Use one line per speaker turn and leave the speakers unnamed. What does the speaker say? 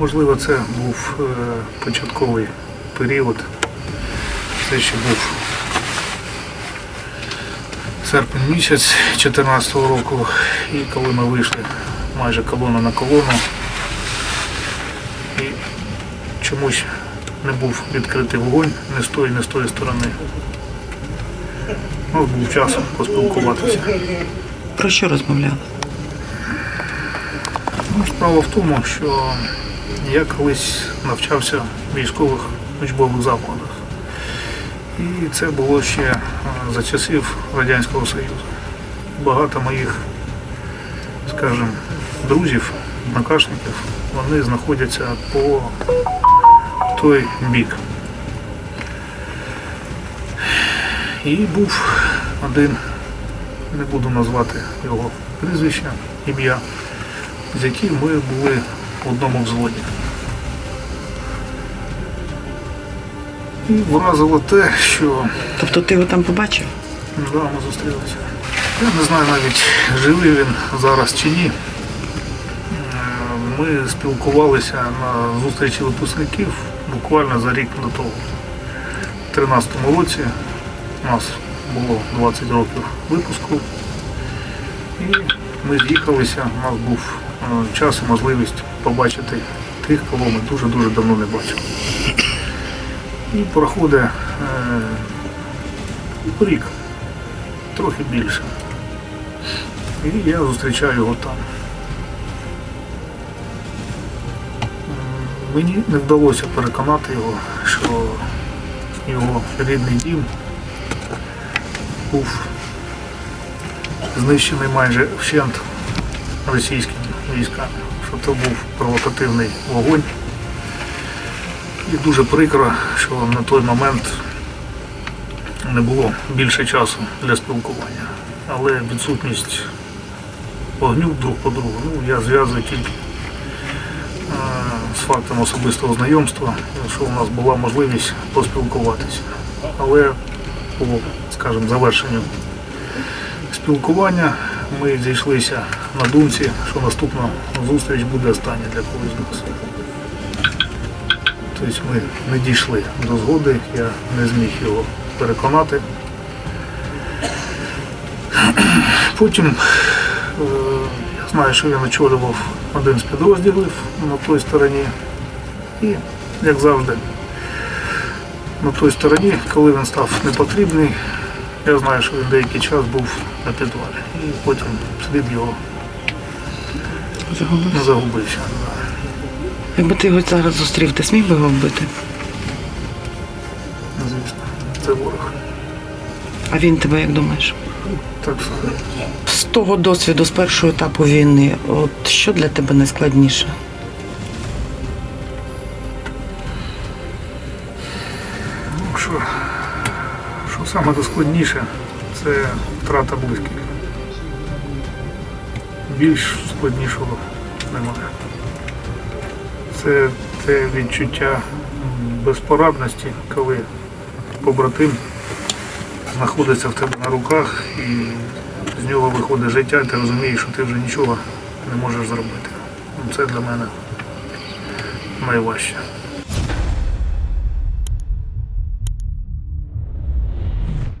Можливо, це був е, початковий період. Це ще був серпень місяць 2014 року. І коли ми вийшли майже колона на колону, і чомусь не був відкритий вогонь не з тої, не з тої сторони. У нас був час поспілкуватися.
Про що розмовляли?
Ну, справа в тому, що я колись навчався в військових учбових закладах. І це було ще е, за часів Радянського Союзу. Багато моїх, скажімо, друзів, однокашників, вони знаходяться по той бік. І був один, не буду назвати його прізвище, ім'я, з яким ми були в одному взводі. І вразило те, що
Тобто ти його там побачив?
ну, да, ми зустрілися. Я не знаю навіть, живий він зараз чи ні. Ми спілкувалися на зустрічі випускників буквально за рік до того. У 2013 році у нас було 20 років випуску. І ми з'їхалися, у нас був час і можливість побачити тих, кого ми дуже-дуже давно не бачили. І проходить е, рік, трохи більше. І я зустрічаю його там. Мені не вдалося переконати його, що його рідний дім був знищений майже вщент російськими військами, що це був провокативний вогонь. І дуже прикро, що на той момент не було більше часу для спілкування. Але відсутність вогню друг по другу, ну, я зв'язую тільки е, з фактом особистого знайомства, що у нас була можливість поспілкуватися. Але по, скажімо, завершенню спілкування ми зійшлися на думці, що наступна зустріч буде остання для когось з нас. Тобто ми не дійшли до згоди, я не зміг його переконати. Потім е, я знаю, що він очолював один з підрозділів на той стороні. І, як завжди, на той стороні, коли він став непотрібний, я знаю, що він деякий час був на підвалі. І потім слід його
Загубився.
загубився. да.
Якби ти його зараз зустрів, ти зміг би його вбити?
Звісно, це ворог.
А він тебе як думаєш?
Так само.
З того досвіду, з першого етапу війни, от що для тебе найскладніше?
Ну, що, що саме складніше, це втрата близьких. Більш складнішого немає. Це те відчуття безпорадності, коли побратим знаходиться в тебе на руках і з нього виходить життя, і ти розумієш, що ти вже нічого не можеш зробити. Це для мене найважче.